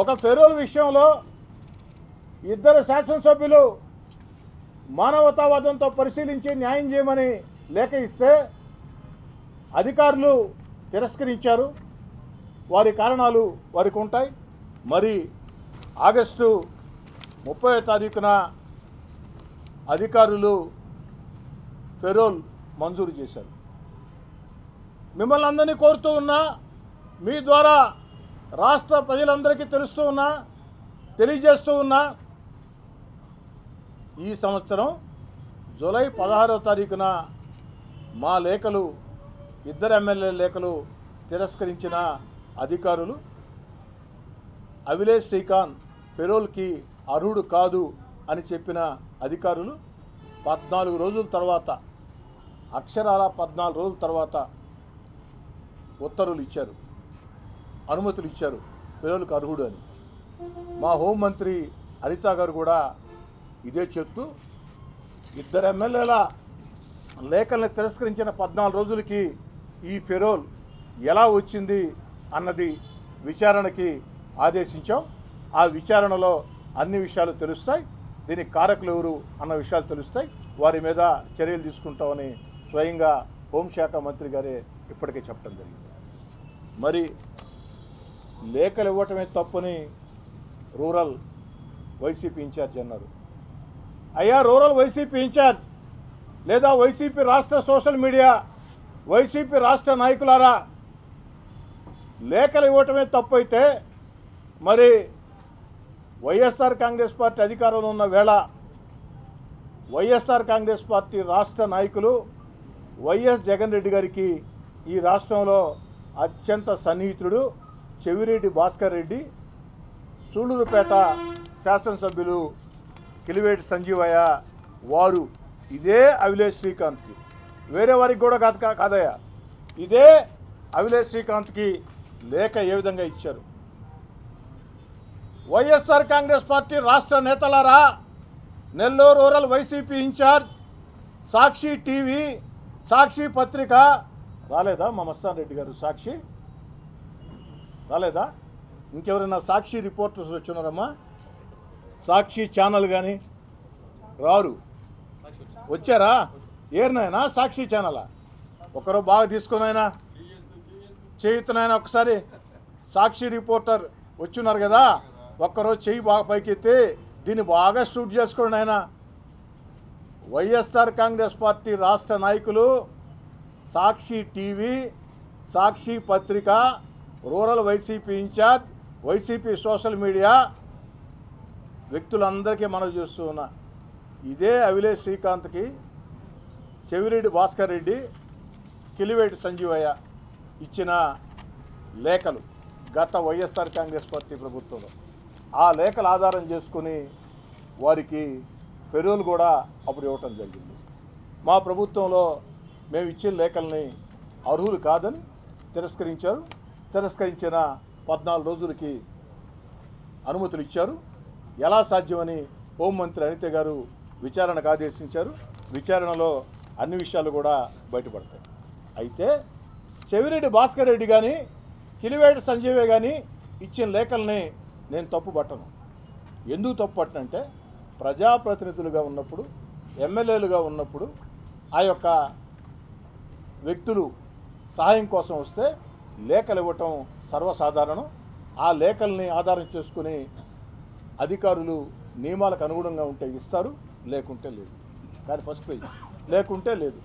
ఒక ఫెరోల్ విషయంలో ఇద్దరు శాసనసభ్యులు మానవతావాదంతో పరిశీలించి న్యాయం చేయమని లేఖ ఇస్తే అధికారులు తిరస్కరించారు. వారి కారణాలు వారికి ఉంటాయి. మరి ఆగస్టు ముప్పై తారీఖున అధికారులు పెరోల్ మంజూరు చేశారు. మిమ్మల్ని అందరినీ కోరుతూ ఉన్నా మీ ద్వారా రాష్ట్ర ప్రజలందరికీ తెలుస్తూ ఉన్నా తెలియజేస్తూ ఉన్నా ఈ సంవత్సరం జూలై పదహారో తారీఖున మా లేఖలు ఇద్దరు ఎమ్మెల్యే లేఖలు తిరస్కరించిన అధికారులు అవిలేష్ శ్రీకాంత్ పెరోల్కి అర్హుడు కాదు అని చెప్పిన అధికారులు పద్నాలుగు రోజుల తర్వాత అక్షరాల పద్నాలుగు రోజుల తర్వాత ఉత్తర్వులు ఇచ్చారు. అనుమతులు ఇచ్చారు. పిల్లలకు అర్హుడు అని. మా హోంమంత్రి అనితా గారు కూడా ఇదే చెప్తూ ఇద్దరు ఎమ్మెల్యేల లేఖల్ని తిరస్కరించిన పద్నాలుగు రోజులకి ఈ ఫెరోల్ ఎలా వచ్చింది అన్నది విచారణకి ఆదేశించాం. ఆ విచారణలో అన్ని విషయాలు తెలుస్తాయి. దీనికి కారకులు ఎవరు అన్న విషయాలు తెలుస్తాయి. వారి మీద చర్యలు తీసుకుంటామని స్వయంగా హోంశాఖ మంత్రి గారే ఇప్పటికే చెప్పడం జరిగింది. మరి లేఖలు ఇవ్వటమే తప్పని రూరల్ వైసీపీ ఇన్ఛార్జ్ అన్నారు. అయ్యా రూరల్ వైసీపీ ఇన్ఛార్జ్ లేదా వైసీపీ రాష్ట్ర సోషల్ మీడియా వైసీపీ రాష్ట్ర నాయకులారా లేఖలు ఇవ్వటమే తప్పైతే మరి వైఎస్ఆర్ కాంగ్రెస్ పార్టీ అధికారంలో ఉన్న వేళ వైఎస్ఆర్ కాంగ్రెస్ పార్టీ రాష్ట్ర నాయకులు వైఎస్ జగన్ రెడ్డి గారికి ఈ రాష్ట్రంలో అత్యంత సన్నిహితుడు. చెవిరెడ్డి భాస్కర్ రెడ్డి సూళ్ళూరుపేట శాసనసభ్యులు కిలివేటి సంజీవయ్య వారు. ఇదే అవిలేష్ శ్రీకాంత్కి. వేరే వారికి కూడా కాదు కా- కాదయ్యా. ఇదే అవిలేష్ శ్రీకాంత్కి లేఖ ఏ విధంగా ఇచ్చారు? వైఎస్ఆర్ కాంగ్రెస్ పార్టీ రాష్ట్ర నేతలారా Nellore rural YCP incharge Sakshi TV Sakshi పత్రిక రాలేదా మా మస్తాన్ రెడ్డి గారు? సాక్షి? రాలేదా? ఇంకెవరైనా సాక్షి రిపోర్టర్స్ వచ్చినారమ్మా సాక్షి ఛానల్ కానీ రారు. వచ్చారా? ఏరినాయనా సాక్షి ఛానలా? ఒకరు బాగా తీసుకున్నాయినా? చేయుతున్నాయన ఒకసారి? సాక్షి రిపోర్టర్ వచ్చిన్నారు కదా? ఒక్కరోజు చెయ్యి బాగా పైకెత్తి దీన్ని బాగా షూట్ చేసుకోండి ఆయన వైఎస్ఆర్ కాంగ్రెస్ పార్టీ రాష్ట్ర నాయకులు సాక్షి టీవీ సాక్షి పత్రిక rural YCP incharge YCP social media వ్యక్తులందరికీ మనం చూస్తూ ఉన్నా. ఇదే అవిలేష్ శ్రీకాంత్కి చెవిరెడ్డి భాస్కర్ రెడ్డి కిలివేటి సంజీవయ్య ఇచ్చిన లేఖలు గత వైఎస్ఆర్ కాంగ్రెస్ పార్టీ ప్రభుత్వంలో. ఆ లేఖలు ఆధారం చేసుకుని వారికి ఫెరోలు కూడా అప్పుడు ఇవ్వటం జరిగింది. మా ప్రభుత్వంలో మేము ఇచ్చిన లేఖల్ని అర్హులు కాదని తిరస్కరించారు. తిరస్కరించిన పద్నాలుగు రోజులకి అనుమతులు ఇచ్చారు ఎలా సాధ్యమని హోంమంత్రి అనిత గారు విచారణకు ఆదేశించారు. విచారణలో అన్ని విషయాలు కూడా బయటపడతాయి. అయితే చెవిరెడ్డి భాస్కర్ రెడ్డి కానీ కిలివేటి సంజీవే కానీ ఇచ్చిన లేఖల్ని నేను తప్పు పట్టను. ఎందుకు తప్పు పట్టనంటే ప్రజాప్రతినిధులుగా ఉన్నప్పుడు ఎమ్మెల్యేలుగా ఉన్నప్పుడు ఆ యొక్క వ్యక్తులు సహాయం కోసం వస్తే లేఖలు ఇవ్వటం సర్వసాధారణం. ఆ లేఖల్ని ఆధారం చేసుకుని అధికారులు నియమాలకు అనుగుణంగా ఉంటే ఇస్తారు లేకుంటే లేదు. కానీ ఫస్ట్ పేజ్. లేకుంటే లేదు.